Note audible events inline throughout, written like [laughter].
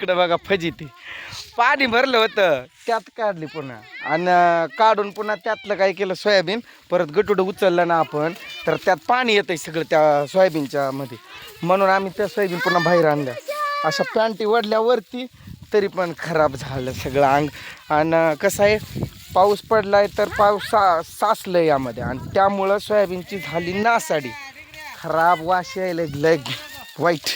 इकडं बघा फजिती. पाणी भरलं होतं त्यात काढली पुन्हा. आणि काढून पुन्हा त्यातलं काय केलं सोयाबीन. परत गटुडं उचललं ना आपण तर त्यात पाणी येतंय सगळं त्या सोयाबीनच्या मध्ये. म्हणून आम्ही त्या सोयाबीन पुन्हा बाहेर आणल्या. अशा पॅन्टी वडल्यावरती तरी पण खराब झालं सगळं अंग. आणि कसं आहे पाऊस पडलाय तर पाऊस सा साचलं यामध्ये. आणि त्यामुळं सोयाबीनची झाली नासाडी. खराब वास यायला लय वाईट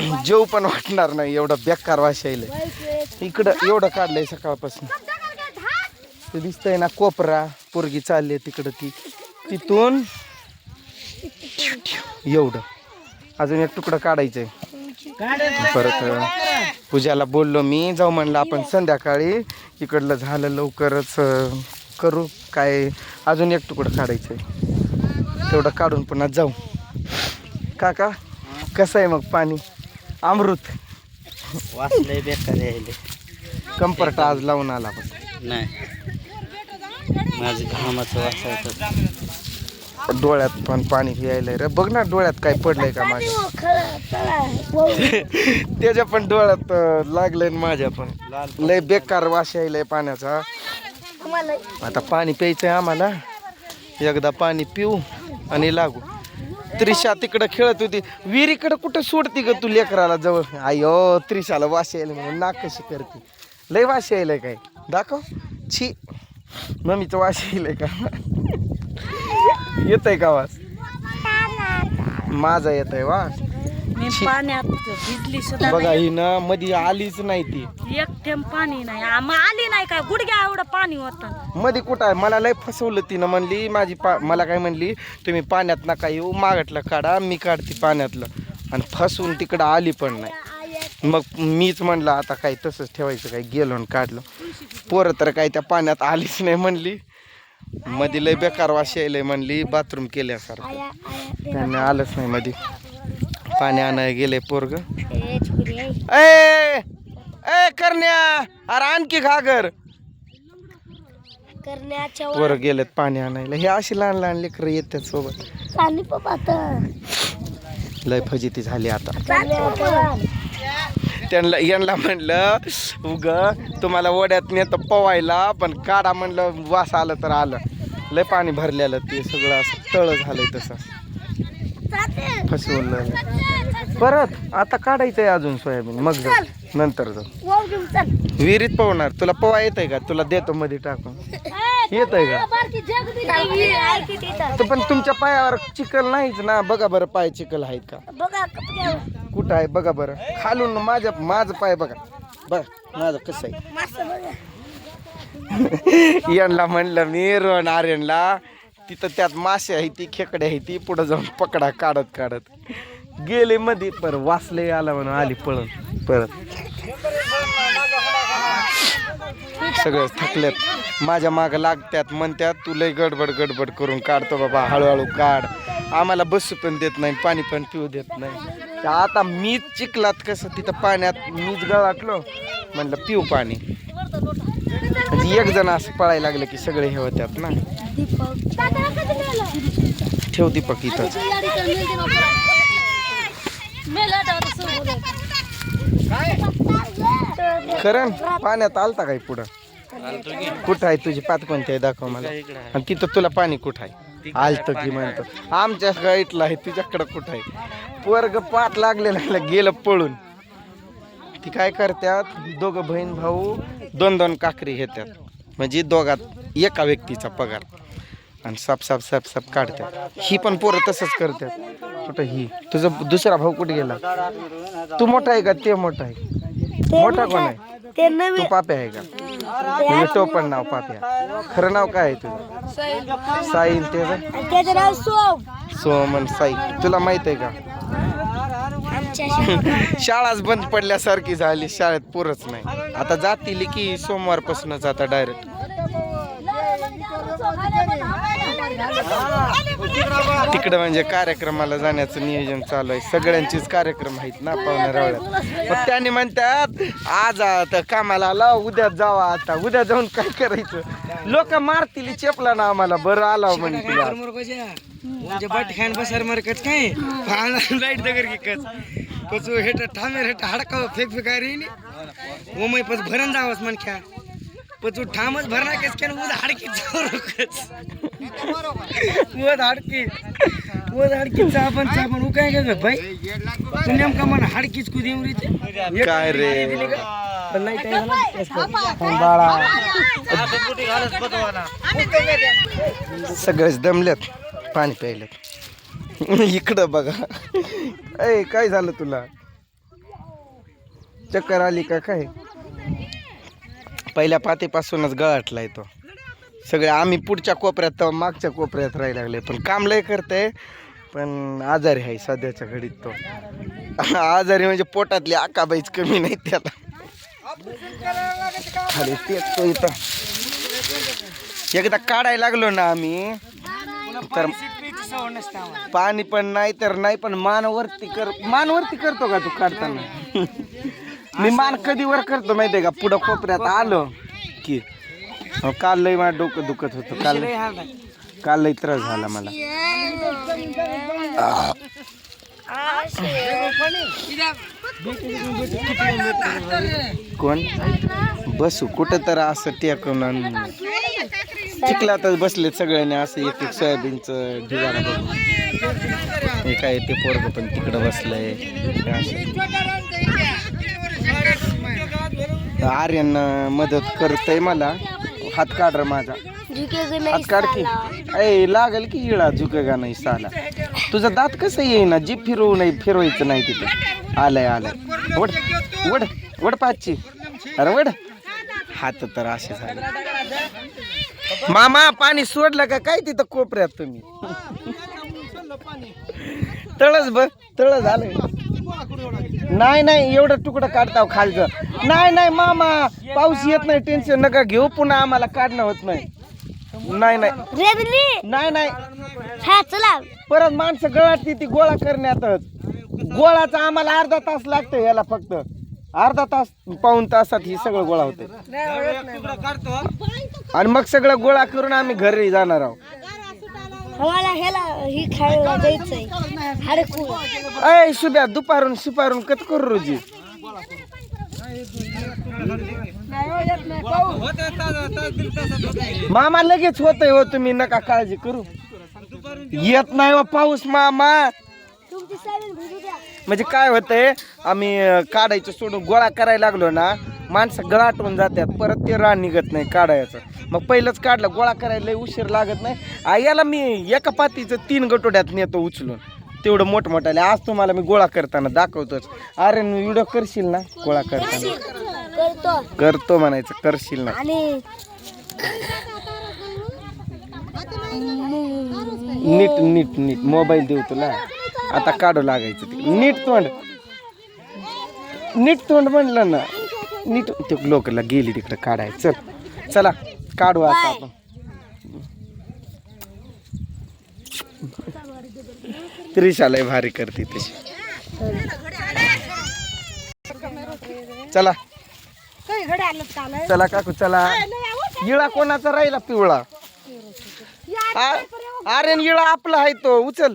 [clears throat] जेव पण वाटणार नाही एवढं बेकार वास इकडं एवढं काढलंय सकाळपासून. ते दिसतंय ना कोपरा पोरगी चालली तिकडं ती. तिथून एवढं. अजून एक तुकडं काढायचंय. परत पूजाला बोललो मी जाऊ म्हणलं आपण संध्याकाळी इकडलं झालं लवकरच करू काय? अजून एक तुकडं काढायचंय. तेवढं काढून पुन्हा जाऊ. काका कसं आहे मग पाणी? अमृत. वाचलंय बेकार यायले कंपर्ट आज लावून आला पण नाही. माझं घामाचं वाचायचं डोळ्यात पण पाणी यायलंय रे. बघ ना डोळ्यात काय पडलंय का माझ्या त्याच्या पण डोळ्यात अं, लागलंय न माझ्या पण. लय बेकार वास यायलाय पाण्याचा. आता पाणी प्यायचंय आम्हाला. एकदा पाणी पिऊ आणि लागू. त्रिशा तिकडं खेळत होती. विहिरीकडं कुठं सोडती ग तू लेकराला जवळ? अयो त्रिशाला वास यायला म्हणून नाक कशी करते? लय वास यायलाय काय? दाखव. छी. मम्मीचं वास यायलाय का येत आहे का वास माझा येत आहे वास पाण्यात भिजली सुद्धा बघा ही ना मध्ये आलीच नाही ती. एक थेंब पाणी नाही. आम्हा आली नाही काय? गुडघ्या एवढं पाणी होतं. मध्ये कुठं आहे? मला लय फसवलं तिनं म्हणली माझी पा मला काय म्हणली तुम्ही पाण्यात नका येऊ मागटलं काढा मी काढते पाण्यातलं. आणि फसवून तिकडं आली पण नाही. मग मीच म्हणलं आता काय तसंच ठेवायचं काय गेलो आणि काढलं. पोरं तर काय त्या पाण्यात आलीच नाही म्हणली. मध्ये लय बेकार वाशी यायलंय म्हणली बाथरूम केल्यासारखं. त्याने आलंच नाही मध्ये पाणी आणायला गेले पोरग. ए ए करण्या! अरे आणखी घागर करण्याच्या वर गेलेत पाणी आणायला. हे अशी लहान लहान लेकरं येतात सोबत. लय फजिती झाली आता. त्यांना यांना म्हणलं उग तुम्हाला ओढ्यात नेतं पवायला पण काढा म्हणलं वास आलं तर आलं. लय पाणी भरलेलं ते सगळं असं तळ झालंय तसं. फसवलं. परत आता काढायचंय अजून सोयाबीन. मग जाऊ. नंतर जाऊ. विहिरीत पवणार. तुला पवा येत आहे का? तुला देतो मध्ये टाकून. येत आहे का तर पण तुमच्या पायावर चिखल नाहीच ना? बघा बरं पाय चिखल आहेत का? कुठं आहे? बघा बरं. खालून माझ्या माझं पाय बघा. बघा माझं कसं आहे? [laughs] यांना म्हणलं मी रोण आर्यनला तिथं त्यात मासे आहे ती खेकडे आहे ती पुढं जाऊन पकडा काढत काढत. गेले मध्ये पर वाचले आला म्हणून आली पळून परत. सगळे थकल्यात माझ्या मागं लागत्यात म्हणत्यात तू लय गडबड गडबड करून काढतो बाबा हळूहळू काढ. आम्हाला बसू पण देत नाही पाणी पण पिऊ देत नाही. आता मीच चिखलात कसं तिथं पाण्यात मीच गळाटलो म्हणलं पिऊ पाणी. एक जण असं पळायला लागलं की सगळे हे होत्यात ना. ठेव दीपक इथंच खरं पाण्यात आलता काय पुढं? कुठं आहे तुझी पात कोणती आहे? दाखव मला. आणि तिथं तुला पाणी कुठं आहे? आलतं की म्हणतो. आमच्या गाईटला आहे तुझ्याकडं कुठं आहे? पोरग पाठ लागलेलं गेलं पळून. ती काय करतात दोघं बहीण भाऊ दोन दोन काकरी घेतात म्हणजे दोघात एका व्यक्तीचा पगार. आणि साप साप साप साप काढतात ही पण पोरं तसंच करतात. कुठं ही? तुझा दुसरा भाऊ कुठे गेला? तू मोठा आहे का? ते मोठा आहे. मोठा कोण आहे? ते तू पाप्या आहे का? म्हणजे तो पण नाव पाप्या. खरं नाव काय आहे तुझं? नाव सोम. सोमन साई. तुला माहीत आहे का? शाळाच बंद पडल्यासारखी झाली शाळेत पुरच नाही आता जातील की सोमवारपासूनच आता डायरेक्ट तिकडं म्हणजे कार्यक्रमाला जाण्याचं नियोजन चालू आहे सगळ्यांचीच कार्यक्रम आहेत ना पाहुण्या मग त्यांनी म्हणतात आज आता कामाला आला उद्या जावा आता उद्या जाऊन काय करायचं लोक मारतील चेपला ना आम्हाला बरं आला म्हणजे बट म्हणजे खान बसार मारकत काय लाइट दगर की कच पचू हेट ठामे हेट हडकाव फेक फेकाय रे ओमय पच भरण जावस मनख्या. पचू ठामच भरना केस केन उद हाडकी जोरकच उद हाडकी. उद हाडकी चापन चापन उ काय ग भाई तू नेमका मन हाडकीच कुदी उरी काय रे? पण नाही काय झालं? पण बाळा. सगळेच दमल्यात पाणी प्यायल्यात [laughs] इकडं बघा. ऐ काय झालं तुला? चक्कर आली का काय? पहिल्या पातीपासूनच गळाटलाय तो. सगळे आम्ही पुढच्या कोपऱ्यात तर मागच्या कोपऱ्यात राहायला लागले. पण काम लय करते पण आजारी आहे सध्याच्या घडीत तो. आजारी म्हणजे पोटातली आकाबाईच कमी नाही त्याला. अरे तेच तो इथं. एकदा काढायला लागलो ना आम्ही तर पाणी पण नाही तर नाही पण मान वरती कर मान वरती करतो का तू? काढताना. मी मान कधी वर करतो माहितीये का? पुढं कोपऱ्यात आलो की अहो, काल लय माझं डोकं दुखत होतं. काल काल लय त्रास झाला मला. कोण? बसू कुठं तर असं टेकून आणि. चिखलातच बसलेत सगळ्यांनी असं एक एक सोयाबीनचं ढिगारा बघून. हे काय ते पोरग पण तिकडं बसलंय. आर्यन मदत करतय मला. हात काढ माझा. हात काढ की. ऐ लागल की इळा झुकेगा नाही साला. तुझा दात कसं येईना? जीप फिरवू नाही फिरवायचं नाही तिथे. आलंय आलंय. वड वड वड पाचची अरे वड हात तर असे झाले. मामा पाणी सोडलं का? काय तिथं कोपऱ्यात तुम्ही? तळच ब तळ झालंय. नाही नाही एवढं तुकडं काढताव खालचं. नाही नाही मामा पाऊस येत नाही टेन्शन नका घेऊ पुन्हा आम्हाला काढणं होत नाही. नाही नाही. नाही नाही. चला. परत माणसं गळाची ती गोळा करण्यातच. गोळाचा आम्हाला अर्धा तास लागतो याला फक्त. अर्धा तास पाऊन तासात ही सगळं गोळा होते आणि मग सगळं गोळा करून आम्ही घरी जाणार आहोत. आम्हाला ह्याला ही खेळायला जायचंय हडकू. अय शुभ्या दुपारून सुपारून कत करू रोजी? मामा लगेच होतय हो तुम्ही नका काळजी करू. येत नाही हो पाऊस मामा. तुमची म्हणजे काय होतंय आम्ही काढायचं सोडून गोळा करायला लागलो ना माणसं गळाटून जातात परत ते रान निघत नाही काढायचं. मग पहिलंच काढलं गोळा करायला उशीर लागत नाही. याला मी एका पातीचं तीन गटोड्यात नेतो उचलून. तेवढं मोठमोठाले आज तुम्हाला मी गोळा करताना दाखवतोच. अरे व्हिडिओ करशील ना? गोळा करताना. करतो. म्हणायचं करशील ना. नीट नीट नीट. मोबाईल देऊ तुला. आता काढू लागायचं ते. नीट तोंड. नीट तोंड म्हणलं ना नीट ते लोकला गेली तिकडे काढाय चल चला काढू आता आपण. त्रिशाला भारी करते तशी. चला. चला काकू चला. इळा कोणाचा राहिला पिवळा? अरे आर्यन इळा आपला आहे तो. उचल.